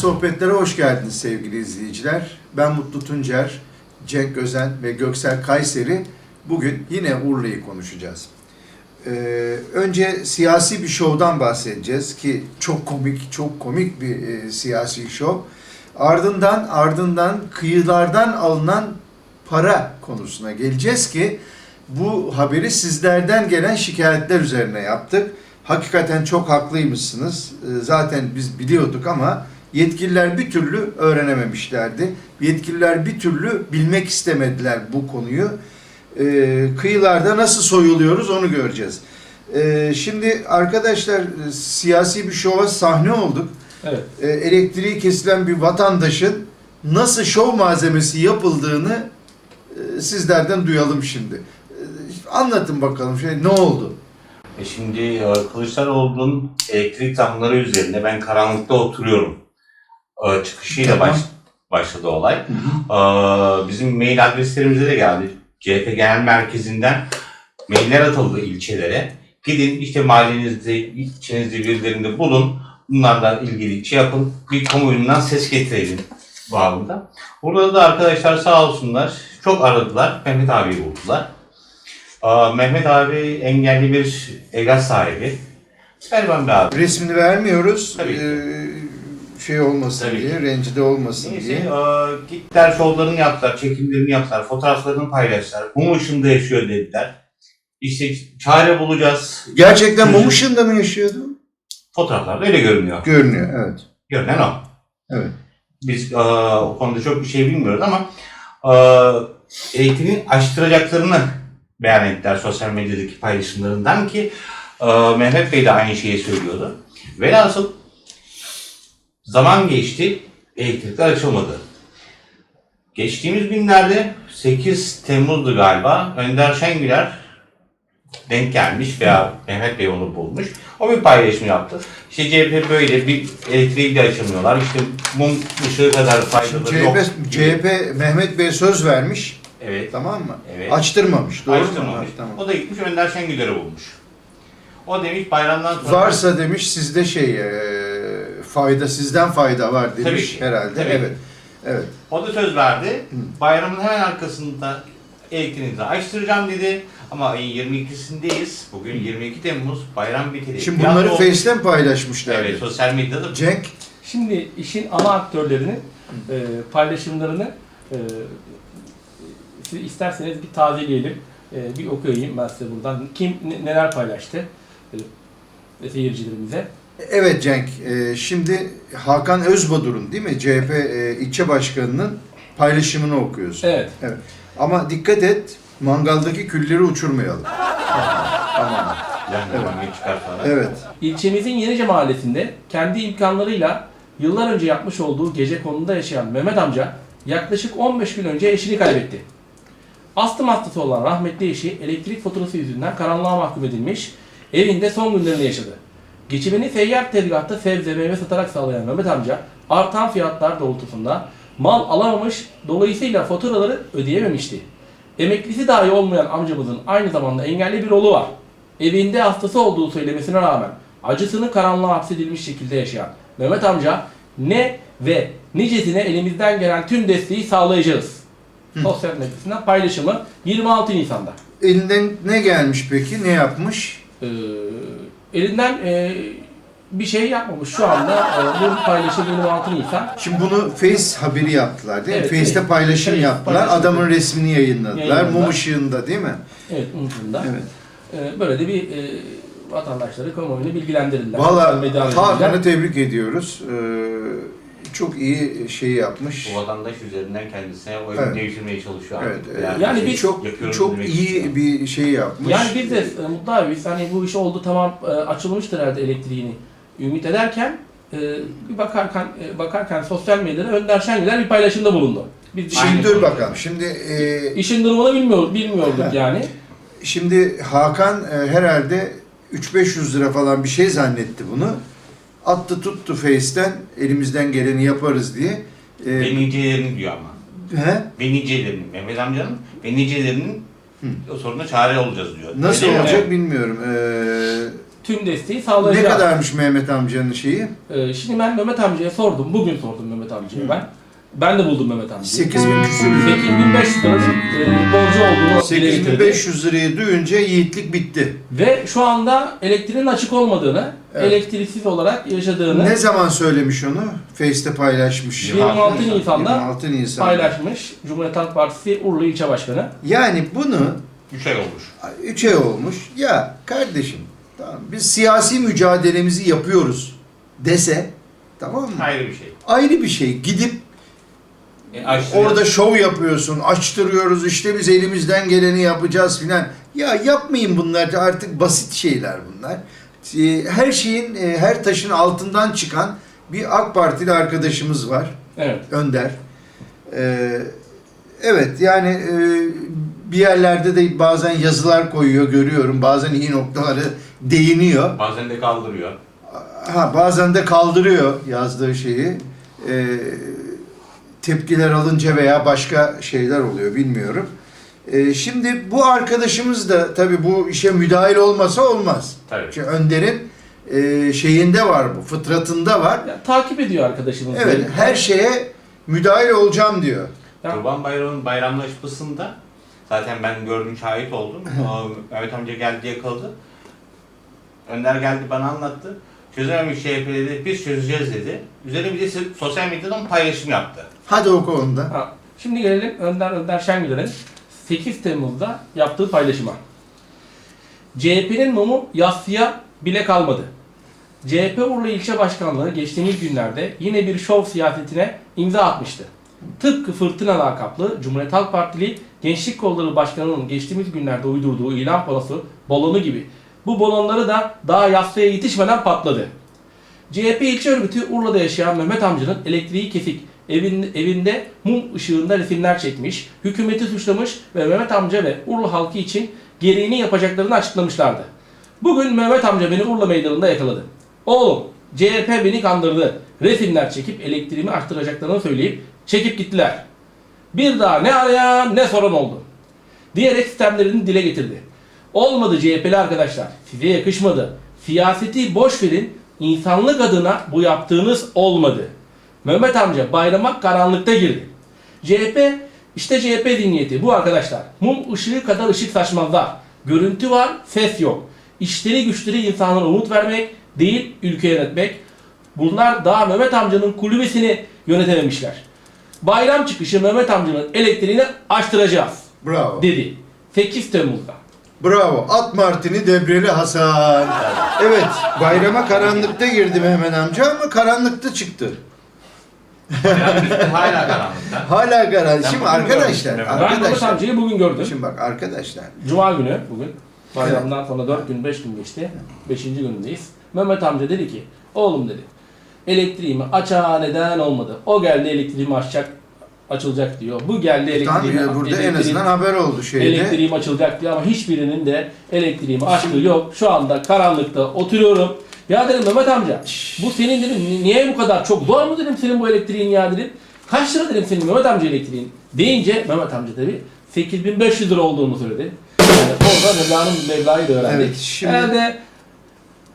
Sohbetlere hoş geldiniz sevgili izleyiciler. Ben Mutlu Tuncer, Cenk Özen ve Göksel Kayseri. Bugün yine Urla'yı konuşacağız. Ee, önce siyasi bir şovdan bahsedeceğiz ki çok komik, çok komik bir e, siyasi şov. Ardından ardından kıyılardan alınan para konusuna geleceğiz ki bu haberi sizlerden gelen şikayetler üzerine yaptık. Hakikaten çok haklıymışsınız. Ee, Zaten biz biliyorduk ama yetkililer bir türlü öğrenememişlerdi. Yetkililer bir türlü bilmek istemediler bu konuyu. Ee, Kıyılarda nasıl soyuluyoruz onu göreceğiz. Ee, Şimdi arkadaşlar e, siyasi bir şova sahne olduk. Evet. Ee, Elektriği kesilen bir vatandaşın nasıl şov malzemesi yapıldığını e, sizlerden duyalım şimdi. Ee, Anlatın bakalım şey ne oldu? E şimdi e, Kılıçdaroğlu'nun elektrik zamları üzerine ben karanlıkta oturuyorum. E, Çıkışıyla Tamam. baş, başladı olay. E, Bizim mail adreslerimize de geldi. CHP Genel Merkezi'nden mailler atıldı ilçelere. Gidin işte mahallenizde, ilçenizde birilerinde bulun. Bunlarla ilgili şey yapın. Bir kamuoyundan ses getirelim bağında. Burada da arkadaşlar sağ olsunlar çok aradılar. Mehmet abiyi buldular. Aa, Mehmet abi engelli bir evlat sahibi. Erban bir abi. Resmini vermiyoruz. Tabii. Ee, şey olmasın Tabii diye, rencide olmasın Neyse diye. aa, gittiler şovlarını yaptılar, çekimlerini yaptılar, fotoğraflarını paylaştılar. Mum ışığında yaşıyor dediler. İşte çare bulacağız. Gerçekten mum ışığında mı yaşıyordu? Fotoğraflarda öyle görünüyor. Görünüyor, evet. Görünen o. Evet. Biz aa, o konuda çok bir şey bilmiyoruz ama aa, elektriğin açtıracaklarını beyan ettiler sosyal medyadaki paylaşımlarından ki aa, Mehmet Bey de aynı şeyi söylüyordu. Velhasıl zaman geçti, elektrikler açılmadı. Geçtiğimiz günlerde 8 Temmuz'du galiba Önder Şengüler denk gelmiş veya Mehmet Bey onu bulmuş. O bir paylaşım yaptı. İşte CHP böyle bir elektriği de açılmıyorlar. İşte mum ışığı kadar faydaları yok. CHP, CHP Mehmet Bey söz vermiş, Evet. tamam mı? Evet. Açtırmamış, doğru? Açtırmamış. Tamam. O da gitmiş Önder Şengüler'i bulmuş. O demiş bayramdan sonra... Varsa demiş sizde şey e, fayda sizden fayda var demiş Tabii ki, herhalde. tabii. Evet. Evet. O da söz verdi. Bayramın hemen arkasında elektriğinizi açtıracağım dedi. Ama ayın 22'sindeyiz. Bugün 22 Temmuz. Bayram biteli. Şimdi bunları oldu. Face'ten paylaşmışlar. Evet sosyal medyada Cenk Şimdi işin ana aktörlerinin e, paylaşımlarını e, siz isterseniz bir tazeleyelim. E, bir okuyayım ben size buradan. Kim ne- neler paylaştı e, seyircilerimize. Evet Cenk, e, şimdi Hakan Özbadur'un değil mi CHP e, ilçe başkanının paylaşımını okuyorsun. Evet. Ama dikkat et, mangaldaki külleri uçurmayalım. Tamam. yani evet. çıkar. Evet. İlçemizin Yenice Mahallesi'nde kendi imkanlarıyla yıllar önce yapmış olduğu gece konunda yaşayan Mehmet amca yaklaşık 15 gün önce eşini kaybetti. Astım hastası olan rahmetli eşi elektrik faturası yüzünden karanlığa mahkum edilmiş, evinde son günlerini yaşadı. Geçimini seyyar tezgahta sebze meyve satarak sağlayan Mehmet amca artan fiyatlar doğrultusunda mal alamamış, dolayısıyla faturaları ödeyememişti. Emeklisi dahi olmayan amcamızın aynı zamanda engelli bir oğlu var. Evinde hastası olduğu söylemesine rağmen acısını karanlığa hapsedilmiş şekilde yaşayan Mehmet amca ne ve nicesine elimizden gelen tüm desteği sağlayacağız. Sosyal medyasından paylaşımı 26 Nisan'da. Elinden ne gelmiş peki? Ne yapmış? Ee, elinden e, bir şey yapmamış şu anda. E, bu paylaşım 26 Nisan. Şimdi bunu Face haberi yaptılar değil mi? Evet, Face'te evet. paylaşım Evet, yaptılar. paylaşım. Adamın resmini yayınladılar. Yayınladılar. Mum ışığında değil mi? Evet unutunda. Evet. Ee, böyle de bir e, vatandaşları kamuoyunu bilgilendirdiler. Sosyal Valla aracılığıyla. tebrik ediyoruz. Ee, çok iyi şey yapmış. Bu vatandaş üzerinden kendisine oyun Evet. değiştirmeye çalışıyor Evet, artık. evet. Yani şey biz- çok çok iyi istiyor. bir şey yapmış. Yani biz de e, Mutlu abi hani bu iş oldu tamam e, açılmıştır herhalde elektriğini ümit ederken bir bakarken bakarken sosyal medyada Önder Şengüler bir paylaşımda bulundu. Biz Şimdi aynı- dur bakalım. Şimdi e, İşin durumunu bilmiyor, bilmiyorduk Evet. yani. şimdi Hakan e, herhalde 3-500 lira falan bir şey zannetti bunu. Attı tuttu Face'ten elimizden geleni yaparız diye. E, Ve nicelerini diyor ama. he? Ve nicelerini. Mehmet amcanın ve nicelerinin o soruna çare olacağız diyor. Nasıl Öyle mi? olacak bilmiyorum. Ee, tüm desteği Ne sağlayacağız. kadarmış Mehmet amcanın şeyi? Ee, şimdi ben Mehmet amcaya sordum. Bugün sordum Mehmet amcaya ben. Ben de buldum Mehmet amcayı. 8000 küsür lira. 8500 liralık e, borcu olduğunu dile getirdi. 8500 lirayı duyunca yiğitlik bitti. Ve şu anda elektriğin açık olmadığını, Evet. elektriksiz olarak yaşadığını Ne zaman söylemiş onu? Face'te paylaşmış. 26 Nisan'da 26 Nisan'da. paylaşmış Cumhuriyet Halk Partisi Urla İlçe Başkanı. Yani bunu 3 ay olmuş. 3 ay olmuş. Ya kardeşim tamam biz siyasi mücadelemizi yapıyoruz dese tamam mı? Ayrı bir şey. Ayrı bir şey. Gidip E, orada şov yapıyorsun, açtırıyoruz işte biz elimizden geleni yapacağız filan. Ya yapmayın bunlar artık basit şeyler bunlar. Ee, Her şeyin, e, her taşın altından çıkan bir AK Partili arkadaşımız var. Evet. Önder. Ee, evet yani e, bir yerlerde de bazen yazılar koyuyor görüyorum. Bazen iyi noktaları değiniyor. Bazen de kaldırıyor. Ha bazen de kaldırıyor yazdığı şeyi. Ee, tepkiler alınca veya başka şeyler oluyor bilmiyorum. Ee, şimdi bu arkadaşımız da tabii bu işe müdahil olmasa olmaz. Tabii. Çünkü Önder'in e, şeyinde var bu, fıtratında var. Ya, takip ediyor arkadaşımız. Evet, beni. her şeye müdahil olacağım diyor. Ya- Kurban Bayramı'nın bayramlaşmasında zaten ben gördüm, şahit oldum. Mehmet amca geldi yakaladı. Önder geldi bana anlattı. Çözememiş CHP dedi, biz çözeceğiz dedi. Üzerine bir de sosyal medyadan paylaşım yaptı. Hadi o konuda. Ha, şimdi gelelim Önder Önder Şengül'ün 8 Temmuz'da yaptığı paylaşıma. CHP'nin mumu yassıya bile kalmadı. CHP Urla İlçe Başkanlığı geçtiğimiz günlerde yine bir şov siyasetine imza atmıştı. Tıpkı Fırtına lakaplı Cumhuriyet Halk Partili Gençlik Kolları Başkanı'nın geçtiğimiz günlerde uydurduğu ilan panosu balonu gibi bu balonları da daha yassıya yetişmeden patladı. CHP ilçe örgütü Urla'da yaşayan Mehmet amcanın elektriği kesik evin, evinde mum ışığında resimler çekmiş, hükümeti suçlamış ve Mehmet amca ve Urla halkı için gereğini yapacaklarını açıklamışlardı. Bugün Mehmet amca beni Urla meydanında yakaladı. Oğlum CHP beni kandırdı. Resimler çekip elektriğimi arttıracaklarını söyleyip çekip gittiler. Bir daha ne arayan ne soran oldu. Diyerek sistemlerini dile getirdi. Olmadı CHP'li arkadaşlar. Size yakışmadı. Siyaseti boş verin. insanlık adına bu yaptığınız olmadı. Mehmet amca bayrama karanlıkta girdi. CHP işte CHP zihniyeti bu arkadaşlar. Mum ışığı kadar ışık saçmazlar. Görüntü var, ses yok. İşleri güçleri insanlara umut vermek değil ülke yönetmek. Bunlar daha Mehmet amcanın kulübesini yönetememişler. Bayram çıkışı Mehmet amcanın elektriğini açtıracağız Bravo. dedi. 8 Temmuz'da. Bravo. At Martini Debreli Hasan. Evet. Bayrama karanlıkta girdi Mehmet amca ama karanlıkta çıktı. Hala karanlıkta. Hala karanlık. Şimdi bugün arkadaşlar, gördüm. Ben Mehmet arkadaşlar. amcayı bugün gördüm. Şimdi bak arkadaşlar. Cuma günü bugün. Bayramdan sonra 4 gün 5 gün geçti. 5. günündeyiz. Mehmet amca dedi ki oğlum dedi elektriğimi açağa neden olmadı. O geldi elektriğimi açacak açılacak diyor. Bu geldi Tamam elektriğimi ya burada en elektriğim- azından haber oldu şeyde. elektriğim açılacak diyor ama hiçbirinin de elektriğimi açtığı yok. Şu anda karanlıkta oturuyorum. Ya dedim Mehmet amca bu senin dedim ni- niye bu kadar çok zor mu dedim senin bu elektriğin ya dedim. Kaç lira dedim senin Mehmet amca elektriğin deyince Mehmet amca tabi 8500 lira olduğunu söyledi. Yani orada Mevla'nın Mevla'yı da öğrendik. Evet, şimdi- Herhalde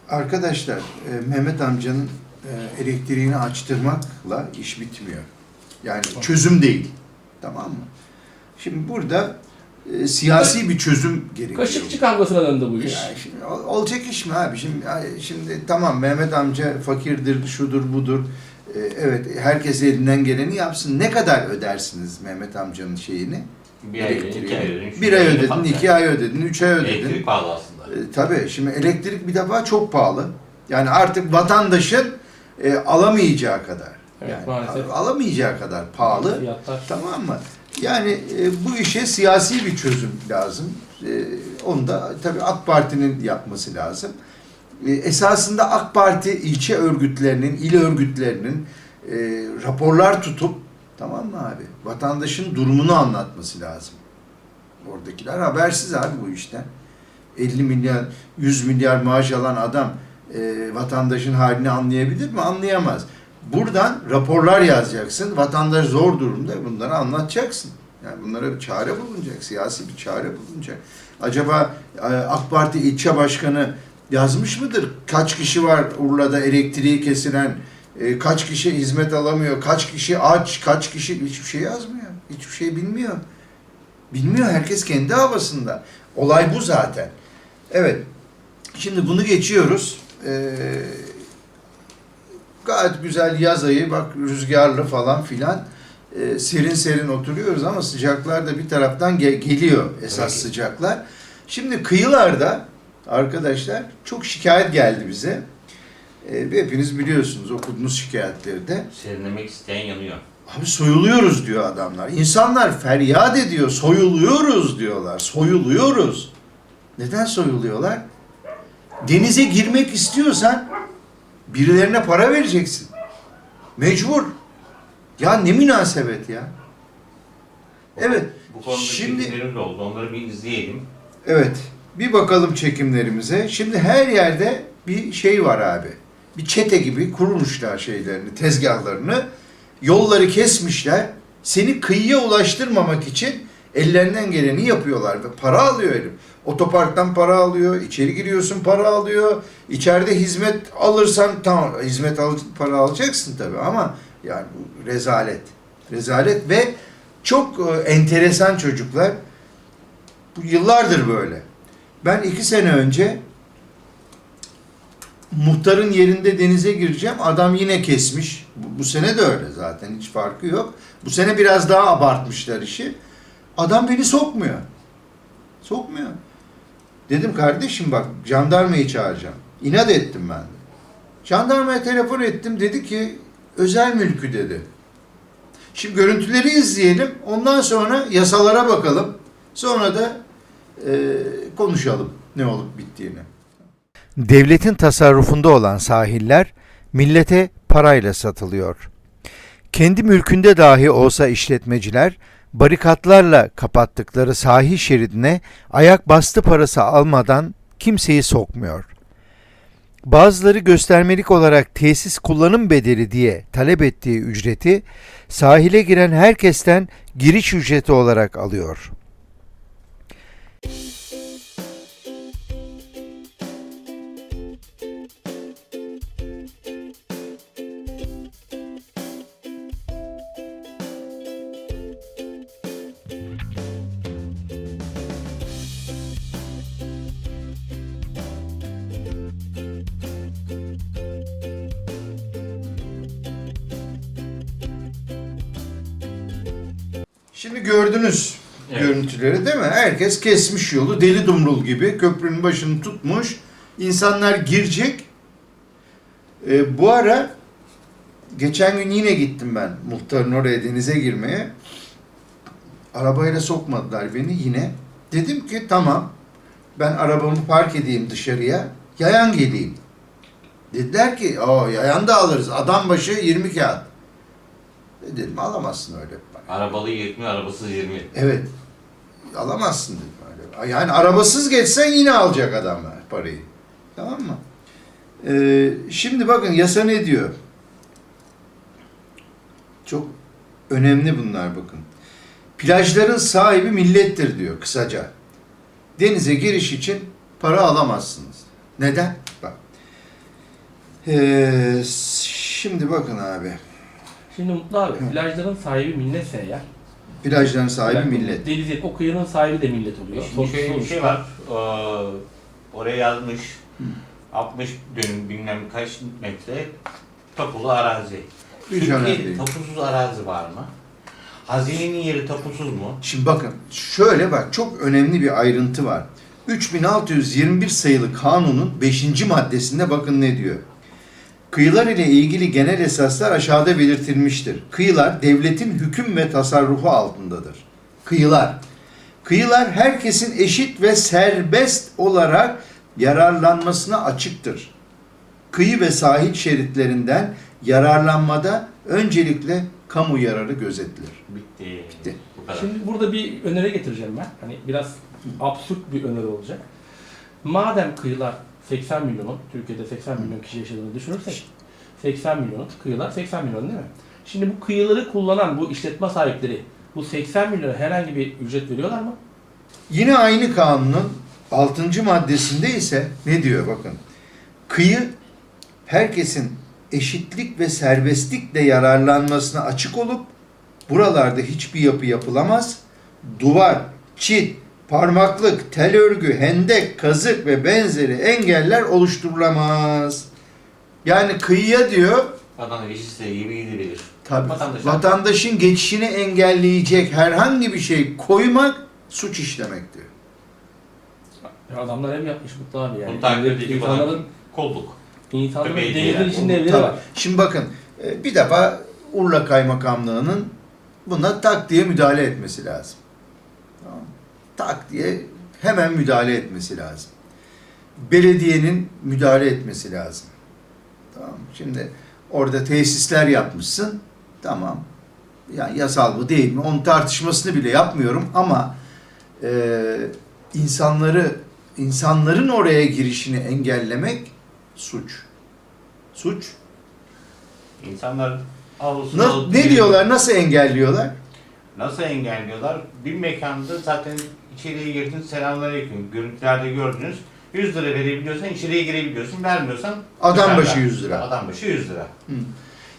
Arkadaşlar e, Mehmet amcanın e, elektriğini açtırmakla iş bitmiyor. Yani çözüm değil. Tamam mı? Şimdi burada e, siyasi bir çözüm gerekiyor. kaşıkçı kavgasına döndü bu iş. Ya şimdi ol- olacak iş mi abi? Şimdi şimdi tamam Mehmet amca fakirdir, şudur budur. E, evet herkes elinden geleni yapsın. Ne kadar ödersiniz Mehmet amcanın şeyini? Bir ay ödedin, iki ay ödedin. üç Bir ay ödedin, ödedin, patlar. iki ay ödedin, üç ay ödedin. Elektrik pahalı aslında. E, tabii şimdi elektrik bir defa çok pahalı. Yani artık vatandaşın e, alamayacağı kadar. Evet, yani maalesef. al- alamayacağı kadar pahalı. Fiyatlar. Tamam mı? Yani e, bu işe siyasi bir çözüm lazım. E, onu da tabii AK Parti'nin yapması lazım. E, esasında AK Parti ilçe örgütlerinin, il örgütlerinin e, raporlar tutup tamam mı abi? Vatandaşın durumunu anlatması lazım. Oradakiler habersiz abi bu işten. 50 milyar, 100 milyar maaş alan adam e, vatandaşın halini anlayabilir mi? Anlayamaz. Buradan raporlar yazacaksın. Vatandaş zor durumda bunları anlatacaksın. Yani bunlara bir çare bulunacak. Siyasi bir çare bulunacak. Acaba e, AK Parti ilçe başkanı yazmış mıdır? Kaç kişi var Urla'da elektriği kesilen, e, kaç kişi hizmet alamıyor, kaç kişi aç, kaç kişi hiçbir şey yazmıyor. Hiçbir şey bilmiyor. Bilmiyor herkes kendi havasında. Olay bu zaten. Evet. Şimdi bunu geçiyoruz. Ee, gayet güzel yaz ayı bak rüzgarlı falan filan. Ee, serin serin oturuyoruz ama sıcaklar da bir taraftan ge- geliyor esas Evet. sıcaklar. Şimdi kıyılarda arkadaşlar çok şikayet geldi bize. Ee, hepiniz biliyorsunuz okudunuz şikayetleri de. Serinlemek isteyen yanıyor. Abi soyuluyoruz diyor adamlar. İnsanlar feryat ediyor. Soyuluyoruz diyorlar. Soyuluyoruz. Neden soyuluyorlar? Denize girmek istiyorsan birilerine para vereceksin. Mecbur. Ya ne münasebet ya. Evet. Bu konuda Şimdi- çekimlerim de oldu. Onları bir izleyelim. Evet. Bir bakalım çekimlerimize. Şimdi her yerde bir şey var abi. Bir çete gibi kurmuşlar şeylerini, tezgahlarını. Yolları kesmişler. Seni kıyıya ulaştırmamak için ellerinden geleni yapıyorlar ve para alıyor herif. Otoparktan para alıyor, içeri giriyorsun para alıyor. İçeride hizmet alırsan tamam hizmet al para alacaksın tabii ama yani bu rezalet. Rezalet ve çok e, enteresan çocuklar. Bu yıllardır böyle. Ben iki sene önce muhtarın yerinde denize gireceğim. Adam yine kesmiş. Bu, bu sene de öyle zaten. Hiç farkı yok. Bu sene biraz daha abartmışlar işi. Adam beni sokmuyor. Sokmuyor. Dedim kardeşim bak jandarmayı çağıracağım. İnat ettim ben. Jandarmaya telefon ettim. Dedi ki özel mülkü dedi. Şimdi görüntüleri izleyelim. Ondan sonra yasalara bakalım. Sonra da e, konuşalım ne olup bittiğini. Devletin tasarrufunda olan sahiller millete parayla satılıyor. Kendi mülkünde dahi olsa işletmeciler barikatlarla kapattıkları sahil şeridine ayak bastı parası almadan kimseyi sokmuyor. Bazıları göstermelik olarak tesis kullanım bedeli diye talep ettiği ücreti sahile giren herkesten giriş ücreti olarak alıyor. Şimdi gördünüz Evet. görüntüleri değil mi? Herkes kesmiş yolu deli dumrul gibi köprünün başını tutmuş. İnsanlar girecek. Ee, bu ara geçen gün yine gittim ben muhtarın oraya denize girmeye. Arabayla sokmadılar beni yine. Dedim ki tamam ben arabamı park edeyim dışarıya yayan geleyim. Dediler ki o yayan da alırız adam başı 20 kağıt. E Dedim alamazsın öyle. Arabalı 20, arabasız 20. Evet. Alamazsın dedim. Yani arabasız geçsen yine alacak adamlar parayı. Tamam mı? Ee, şimdi bakın yasa ne diyor? Çok önemli bunlar bakın. Plajların sahibi millettir diyor kısaca. Denize giriş için para alamazsınız. Neden? Bak. Ee, şimdi bakın abi. Şimdi Mutlu abi, plajların sahibi milletse eğer. Plajların sahibi millet. Deniz o kıyının sahibi de millet oluyor. Şimdi şöyle bir Sonuçta- şey var. Ee, oraya yazmış. 60 dönüm bilmem kaç metre tapulu arazi. Rica Türkiye'de tapusuz arazi var mı? Hazinenin yeri tapusuz mu? Şimdi bakın şöyle bak çok önemli bir ayrıntı var. 3621 sayılı kanunun 5. maddesinde bakın ne diyor. Kıyılar ile ilgili genel esaslar aşağıda belirtilmiştir. Kıyılar devletin hüküm ve tasarrufu altındadır. Kıyılar. Kıyılar herkesin eşit ve serbest olarak yararlanmasına açıktır. Kıyı ve sahil şeritlerinden yararlanmada öncelikle kamu yararı gözetilir. Bitti. Bitti. Şimdi burada bir öneri getireceğim ben. Hani biraz absürt bir öneri olacak. Madem kıyılar 80 milyonun, Türkiye'de 80 milyon kişi yaşadığını düşünürsek 80 milyonun, kıyılar 80 milyon değil mi? Şimdi bu kıyıları kullanan bu işletme sahipleri bu 80 milyona herhangi bir ücret veriyorlar mı? Yine aynı kanunun Altıncı maddesinde ise ne diyor bakın. Kıyı herkesin eşitlik ve serbestlikle yararlanmasına açık olup buralarda hiçbir yapı yapılamaz. Duvar, çit, parmaklık, tel örgü, hendek, kazık ve benzeri engeller oluşturulamaz. Yani kıyıya diyor Vatandaş istediği gibi gidebilir. Tabii. Vatandaş- Vatandaşın geçişini engelleyecek herhangi bir şey koymak suç işlemektir. Ya adamlar ev yapmış Mutlu abi yani. Bunu takip insanların, olan kolluk. insanların Tabii, yani. içinde evleri Tabii. var. Şimdi bakın e, bir defa Urla Kaymakamlığı'nın buna tak diye müdahale etmesi lazım. Tamam. mı? Tak diye hemen müdahale etmesi lazım. Belediyenin müdahale etmesi lazım. Tamam. Şimdi orada tesisler yapmışsın. Tamam. Yani yasal mı değil mi? Onun tartışmasını bile yapmıyorum ama e, insanları insanların oraya girişini engellemek suç. Suç. İnsanlar avlusunu Na- ne diyorlar? Nasıl engelliyorlar? Nasıl engelliyorlar? Bir mekanda zaten içeriye girdiniz, selamünaleyküm. Görüntülerde gördünüz. 100 lira verebiliyorsan içeriye girebiliyorsun. Vermiyorsan Adam başı 100 lira. Adam başı 100 lira. Hı.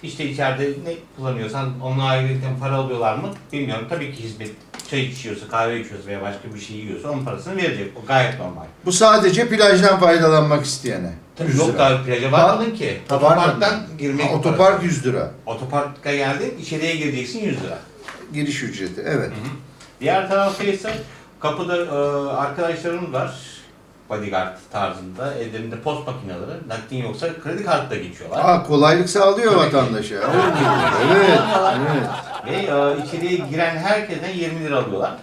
İşte içeride ne kullanıyorsan onunla ayrıca para alıyorlar mı? Bilmiyorum. Tabii ki hizmet çay içiyorsa, kahve içiyorsa veya başka bir şey yiyorsa onun parasını verecek. O gayet normal. Bu sadece plajdan faydalanmak isteyene. 100 Yok lira. daha plaja varmadın ki. Ha, varmadın. Otoparktan girmek Ha, otopark 100 lira. Otoparka geldin, içeriye gireceksin 100 lira. Giriş ücreti. Evet. Diğer tarafta ise kapıda e, arkadaşlarımız var. Bodyguard tarzında. Ellerinde post makineleri. Nakdin yoksa kredi kartı da geçiyorlar. Aa, kolaylık sağlıyor Tabii ki. vatandaşa. Evet. Evet. Ve e, içeriye giren herkesten 20 lira alıyorlar.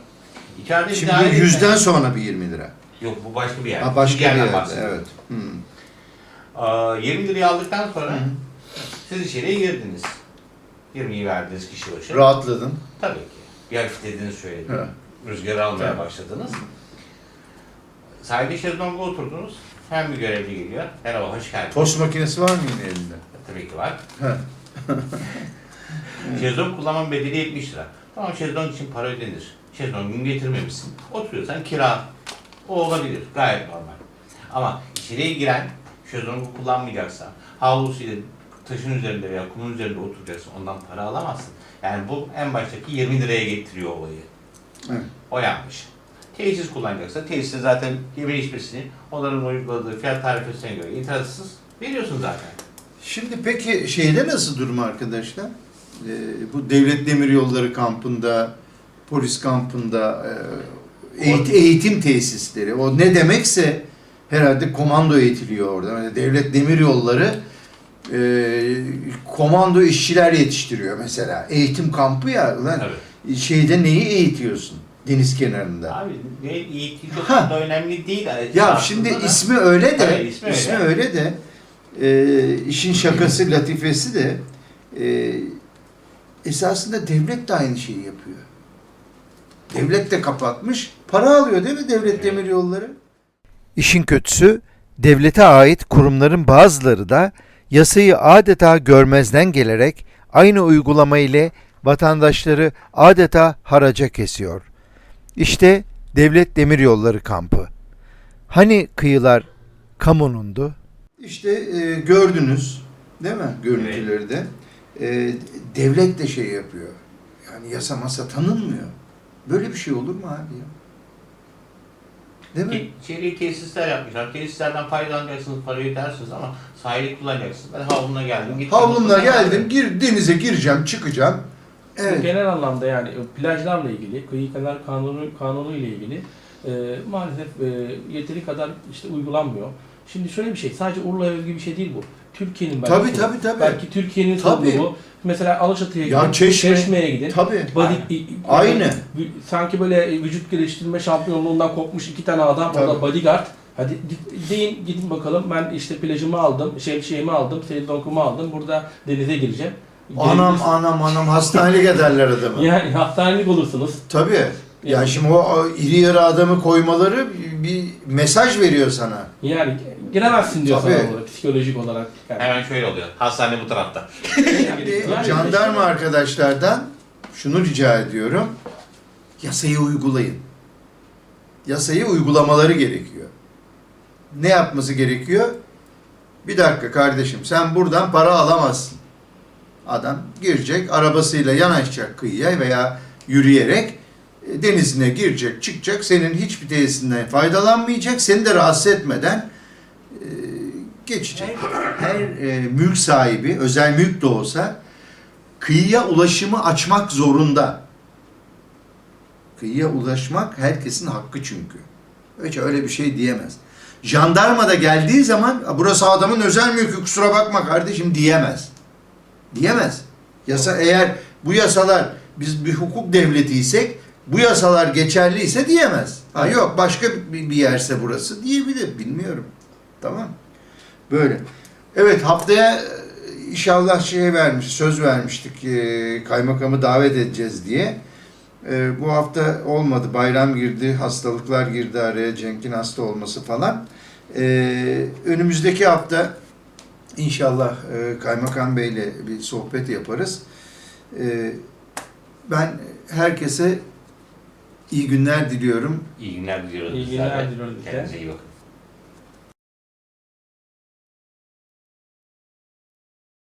İçeride bir Şimdi daire- yüzden sonra bir 20 lira. Yok bu başka bir yer. Ha, başka bir yerden yerde. bahsediyorum. Evet. Hmm. E, 20 lirayı aldıktan sonra siz içeriye girdiniz. 20'yi verdiniz kişi başı. Rahatladın. Tabii ki. Bir hafiflediğiniz söyledim. Evet. Rüzgarı almaya Tabii. başladınız. Sahilde şezlonga oturdunuz. Hem bir görevli geliyor. Merhaba, hoş geldiniz. Tost makinesi var mı yine elinde? Tabii ki var. Şezlong kullanmanın bedeli 70 lira. Tamam şezlong için para ödenir. Şezlongunu getirmemişsin. Oturuyorsan kira. O olabilir. Gayet normal. Ama içeriye giren şezlongu kullanmayacaksa, havlusuyla taşın üzerinde veya kumun üzerinde oturacaksa ondan para alamazsın. Yani bu en baştaki 20 liraya getiriyor olayı. Evet. O yanlış. Tesis kullanacaksa tesisin zaten yeme içmesini onların uyguladığı fiyat tarifesine göre itirazsız veriyorsun zaten. Şimdi peki şeyde nasıl durum arkadaşlar? Ee, bu devlet demiryolları kampında, polis kampında, e, eğit- eğitim tesisleri. O ne demekse herhalde komando eğitiliyor orada. Yani devlet demiryolları e, komando işçiler yetiştiriyor mesela. Eğitim kampı ya. Ulan Tabii. Şeyde neyi eğitiyorsun? Deniz kenarında. Abi ne eğitim çok Ha. da önemli değil. Ya Aslında şimdi da- ismi öyle de, Evet, ismi ismi, öyle. öyle de, e, işin şakası, latifesi de e, esasında devlet de aynı şeyi yapıyor. Devlet de kapatmış, para alıyor değil mi devlet Evet. demiryolları? İşin kötüsü devlete ait kurumların bazıları da yasayı adeta görmezden gelerek aynı uygulama ile vatandaşları adeta haraca kesiyor. İşte Devlet Demiryolları kampı. Hani kıyılar kamunundu? İşte e, gördünüz değil mi görüntüleri de. E, devlet de şey yapıyor. Yani yasa masa tanınmıyor. Böyle bir şey olur mu abi ya? Değil mi? İçeriye tesisler yapmışlar. Tesislerden faydalanacaksınız, parayı ödersiniz ama sahili kullanacaksınız. Ben havlumla geldim. gittim. Havlumla geldim, gir, denize gireceğim, çıkacağım. Evet. Genel anlamda yani e, plajlarla ilgili, kıyı kenar kanunu, kanunu ile ilgili e, maalesef e, yeteri kadar işte uygulanmıyor. Şimdi şöyle bir şey, sadece Urla'ya özgü bir şey değil bu. Türkiye'nin belki Tabii tabii tabii. Belki Türkiye'nin Tabii. bu. Mesela Alaçatı'ya Ya gidin, Çeşme. Çeşme'ye gidin. Tabii. Body, Aynı. Sanki böyle vücut geliştirme şampiyonluğundan kopmuş iki tane adam Tabii. orada bodyguard. Hadi di- deyin gidin bakalım ben işte plajımı aldım, şemsiyemi aldım, seyirdonkumu aldım. Burada denize gireceğim. Anam anam anam hastanelik ederler adamı. Yani hastanelik olursunuz. Tabii. Ya Yani- şimdi o o iri yarı adamı koymaları bir mesaj veriyor sana. Yani giremezsin diyor Tabii. sana burada psikolojik olarak. Yani. Hemen şöyle oluyor. Hastane bu tarafta. Şimdi Yani jandarma arkadaşlardan şunu rica ediyorum. Yasayı uygulayın. yasayı uygulamaları gerekiyor. Ne yapması gerekiyor? Bir dakika kardeşim sen buradan para alamazsın. Adam girecek arabasıyla yanaşacak kıyıya veya yürüyerek e, denizine girecek çıkacak senin hiçbir tesisinden faydalanmayacak seni de rahatsız etmeden e, geçecek. Her e, mülk sahibi özel mülk de olsa kıyıya ulaşımı açmak zorunda. Kıyıya ulaşmak herkesin hakkı çünkü. Hiç öyle bir şey diyemez. Jandarma da geldiği zaman "A, burası adamın özel mülkü kusura bakma kardeşim diyemez. Diyemez. Yasa eğer bu yasalar biz bir hukuk devletiysek bu yasalar geçerliyse diyemez. Ha yok başka bir, bir yerse burası diyebilir. Bilmiyorum. Tamam. Böyle. Evet haftaya e, inşallah şey vermiş, söz vermiştik e, kaymakamı davet edeceğiz diye. E, bu hafta olmadı. Bayram girdi, hastalıklar girdi araya, Cenk'in hasta olması falan. E, önümüzdeki hafta inşallah e, kaymakam beyle bir sohbet yaparız. E, ben herkese iyi günler diliyorum. İyi günler diliyoruz. İyi günler diliyoruz. Kendinize iyi bakın.